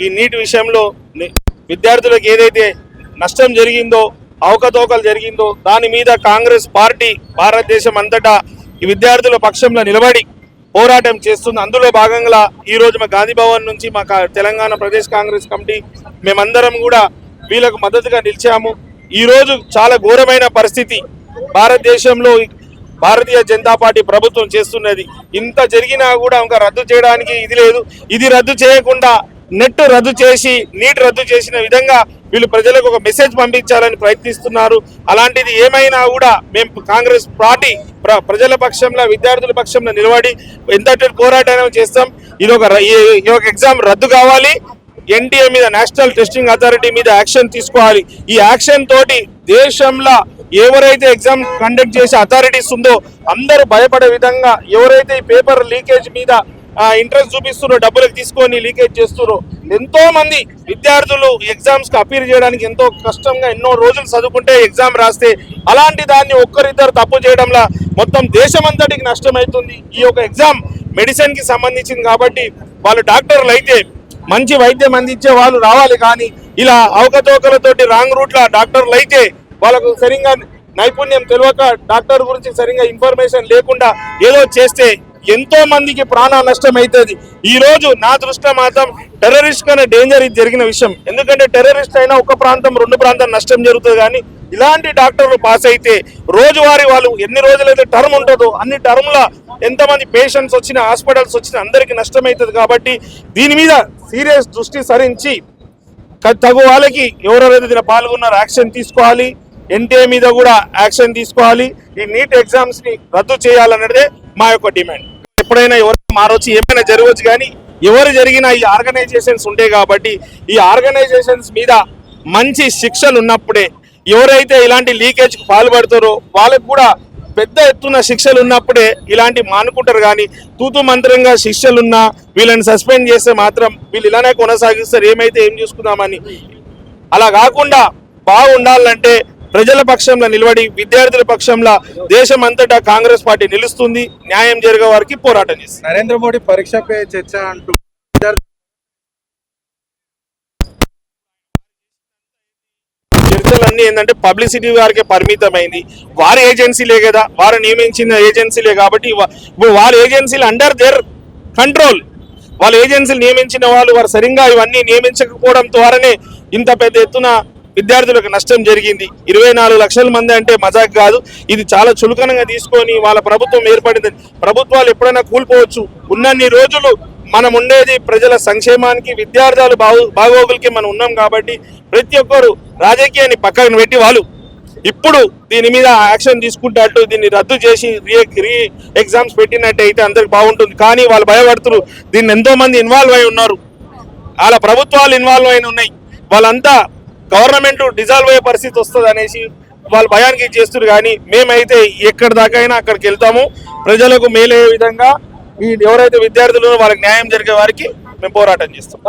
ఈ నీటి విషయంలో విద్యార్థులకు ఏదైతే నష్టం జరిగిందో అవకతవకలు జరిగిందో దాని మీద కాంగ్రెస్ పార్టీ భారతదేశం అంతటా ఈ విద్యార్థుల పక్షంలో నిలబడి పోరాటం చేస్తుంది. అందులో భాగంగా ఈ రోజు మా గాంధీ భవన్ నుంచి మా కా- తెలంగాణ ప్రదేశ్ కాంగ్రెస్ కమిటీ మేమందరం కూడా వీళ్ళకు మద్దతుగా నిలిచాము. ఈరోజు చాలా ఘోరమైన పరిస్థితి. భారతదేశంలో భారతీయ జనతా పార్టీ ప్రభుత్వం చేస్తున్నది. ఇంత జరిగినా కూడా ఇంకా రద్దు చేయడానికి ఇది లేదు. ఇది రద్దు చేయకుండా నెట్ రద్దు చేసి నీట్ రద్దు చేసిన విధంగా వీళ్ళు ప్రజలకు ఒక మెసేజ్ పంపించాలని ప్రయత్నిస్తున్నారు. అలాంటిది ఏమైనా కూడా మేము కాంగ్రెస్ పార్టీ ప్ర- ప్రజల పక్షంలో విద్యార్థుల పక్షంలో నిలబడి ఎంతటి పోరాటం చేస్తాం ఇది ఒక ఈ ఒక ఎగ్జామ్ రద్దు కావాలి ఎన్టీఏ మీద నేషనల్ టెస్టింగ్ అథారిటీ మీద యాక్షన్ తీసుకోవాలి. ఈ యాక్షన్ తోటి దేశంలో ఎవరైతే ఎగ్జామ్ కండక్ట్ చేసే అథారిటీస్ ఉందో అందరూ భయపడే విధంగా ఎవరైతే ఈ పేపర్ లీకేజ్ మీద ఇంట్రెస్ట్ చూపిస్తున్నారు డబ్బులకు తీసుకొని లీకేజ్ చేస్తున్నారు. ఎంతో మంది విద్యార్థులు ఎగ్జామ్స్కి అపీల్ చేయడానికి ఎంతో కష్టంగా ఎన్నో రోజులు చదువుకుంటే ఎగ్జామ్ రాస్తే అలాంటి దాన్ని ఒక్కరిద్దరు తప్పు చేయడంలో మొత్తం దేశమంతటికి నష్టమవుతుంది. ఈ యొక్క ఎగ్జామ్ మెడిసిన్కి సంబంధించింది కాబట్టి వాళ్ళు డాక్టర్లు అయితే మంచి వైద్యం అందించే వాళ్ళు రావాలి కానీ ఇలా అవకతవకలతోటి రాంగ్ రూట్ల డాక్టర్లు అయితే వాళ్ళకు సరిగా నైపుణ్యం తెలియక డాక్టర్ గురించి సరిగా ఇన్ఫర్మేషన్ లేకుండా ఏదో చేస్తే ఎంతో మందికి ప్రాణ నష్టం అవుతుంది ఈ రోజు నా దృష్టిలో మాత్రం టెర్రరిస్ట్ కన్నా డేంజర్ ఇది జరిగిన విషయం. ఎందుకంటే టెర్రరిస్ట్ అయినా ఒక ప్రాంతం రెండు ప్రాంతం నష్టం జరుగుతుంది కానీ ఇలాంటి డాక్టర్లు పాస్ అయితే రోజువారీ వాళ్ళు ఎన్ని రోజులైతే టర్మ్ ఉంటుందో అన్ని టర్మ్ల ఎంతమంది పేషెంట్స్ వచ్చినా హాస్పిటల్స్ వచ్చినా అందరికీ నష్టం అవుతుంది కాబట్టి దీని మీద సీరియస్ దృష్టి సరించి తగు వాళ్ళకి ఎవరెవరైతే దీని పాల్గొన్నారో యాక్షన్ తీసుకోవాలి. ఎన్టీఏ మీద కూడా యాక్షన్ తీసుకోవాలి. ఈ నీట్ ఎగ్జామ్స్ని రద్దు చేయాలన్నదే మా యొక్క డిమాండ్ ఎప్పుడైనా ఎవరైనా మారొచ్చు ఏమైనా జరగవచ్చు కానీ ఎవరు జరిగినా ఈ ఆర్గనైజేషన్స్ ఉంటాయి కాబట్టి ఈ ఆర్గనైజేషన్స్ మీద మంచి శిక్షలు ఉన్నప్పుడే ఎవరైతే ఇలాంటి లీకేజ్కి పాల్పడతారో వాళ్ళకు కూడా పెద్ద ఎత్తున శిక్షలు ఉన్నప్పుడే ఇలాంటి మానుకుంటారు కానీ తూతు మంత్రంగా శిక్షలున్నా వీళ్ళని సస్పెండ్ చేస్తే మాత్రం వీళ్ళు ఇలానే కొనసాగిస్తారు ఏమైతే ఏం చూసుకుందామని. అలా కాకుండా బాగుండాలంటే ప్రజల పక్షంలో నిలబడి విద్యార్థుల పక్షంలో దేశం అంతటా కాంగ్రెస్ పార్టీ నిలుస్తుంది న్యాయం జరిగే వారికి పోరాటం చేస్తుంది. నరేంద్ర మోడీ పరీక్ష పే చర్చ అంటూ చర్చలన్నీ ఏంటంటే పబ్లిసిటీ వారికే పరిమితమైంది. వారి ఏజెన్సీలే కదా వారు నియమించిన ఏజెన్సీలే కాబట్టి వా- ఇప్పుడు వాళ్ళ ఏజెన్సీలు అండర్ దేర్ కంట్రోల్ వాళ్ళ ఏజెన్సీలు నియమించిన వాళ్ళు వారు సరిగ్గా ఇవన్నీ నియమించకపోవడం ద్వారానే ఇంత పెద్ద ఎత్తున విద్యార్థులకు నష్టం జరిగింది. ఇరవై నాలుగు లక్షల మంది అంటే మజాక్ కాదు. ఇది చాలా చులకనంగా తీసుకొని వాళ్ళ ప్రభుత్వం ఏర్పడింది. ప్రభుత్వాలు ఎప్పుడైనా కూలిపోవచ్చు. ఉన్నన్ని రోజులు మనం ఉండేది ప్రజల సంక్షేమానికి విద్యార్థులు బాగు బాగోగులకి మనం ఉన్నాం కాబట్టి ప్రతి ఒక్కరు రాజకీయాన్ని పక్కన పెట్టి వాళ్ళు. ఇప్పుడు దీని మీద యాక్షన్ తీసుకుంటాట్టు దీన్ని రద్దు చేసి రీ రీ ఎగ్జామ్స్ పెట్టినట్టయితే అందరికి బాగుంటుంది. కానీ వాళ్ళు భయపడుతున్నారు. దీన్ని ఎంతో మంది ఇన్వాల్వ్ అయి ఉన్నారు. వాళ్ళ ప్రభుత్వాలు ఇన్వాల్వ్ అయిన ఉన్నాయి. వాళ్ళంతా గవర్నమెంట్ డిజాల్వ్ అయ్యే పరిస్థితి వస్తుంది అనేసి వాళ్ళు భయానికి చేస్తున్నారు. కానీ మేమైతే ఎక్కడి దాకా అయినా అక్కడికి వెళ్తాము. ప్రజలకు మేలయ్యే విధంగా ఈ ఎవరైతే విద్యార్థులు వాళ్ళకి న్యాయం జరిగే వారికి మేము పోరాటం చేస్తాం.